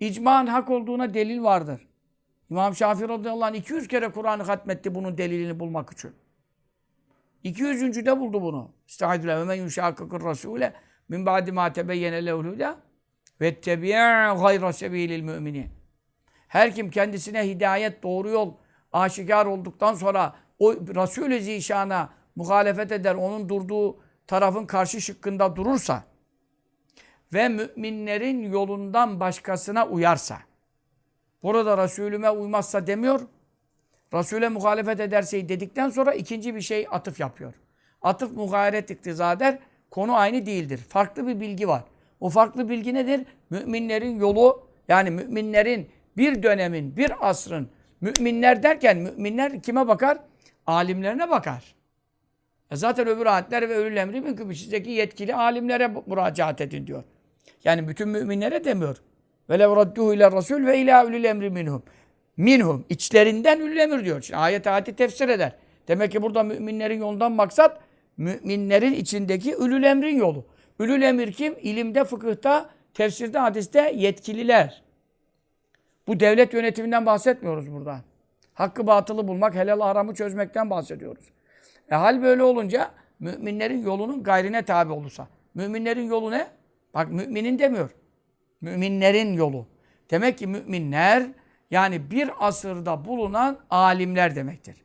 icmanın hak olduğuna delil vardır. İmam Şafii radıyallahu anh 200 kere Kur'an'ı hatmetti bunun delilini bulmak için. 200. de buldu bunu. Estaizu ve men yuşakıkır rasule min ba'di ma tebeyyene huda ve tebi'a gayra sebilil müminin. Her kim kendisine hidayet, doğru yol aşikar olduktan sonra o Resul-i Zişan'a muhalefet eder, onun durduğu tarafın karşı şıkkında durursa ve müminlerin yolundan başkasına uyarsa, burada Resulüme uymazsa demiyor, Resul'e muhalefet ederse dedikten sonra ikinci bir şey atıf yapıyor. Atıf mugayiret iktiza eder. Konu aynı değildir. Farklı bir bilgi var. O farklı bilgi nedir? Müminlerin yolu yani müminlerin bir dönemin, bir asrın müminler derken müminler kime bakar? Alimlerine bakar. E zaten öbür ayetler ve ölül emri mümkün. Sizdeki yetkili alimlere müracaat edin diyor. Yani bütün müminlere demiyor. Ve lev radduhu ile rasul ve ila ulul emri minhum. Minhum. içlerinden ulul emir diyor. Şimdi ayet ayeti tefsir eder. Demek ki burada müminlerin yolundan maksat müminlerin içindeki ülül emrin yolu. Ülül emir kim? İlimde, fıkıhta, tefsirde, hadiste yetkililer. Bu devlet yönetiminden bahsetmiyoruz burada. Hakkı batılı bulmak, helal haramı çözmekten bahsediyoruz. E hal böyle olunca müminlerin yolunun gayrine tabi olursa. Müminlerin yolu ne? Bak müminin demiyor. Müminlerin yolu. Demek ki müminler yani bir asırda bulunan alimler demektir.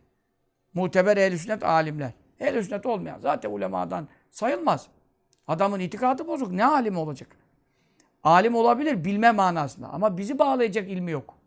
Muteber ehl sünnet alimler. ehl sünnet olmayan zaten ulemadan sayılmaz. Adamın itikadı bozuk. Ne alim olacak? Alim olabilir bilme manasında ama bizi bağlayacak ilmi yok.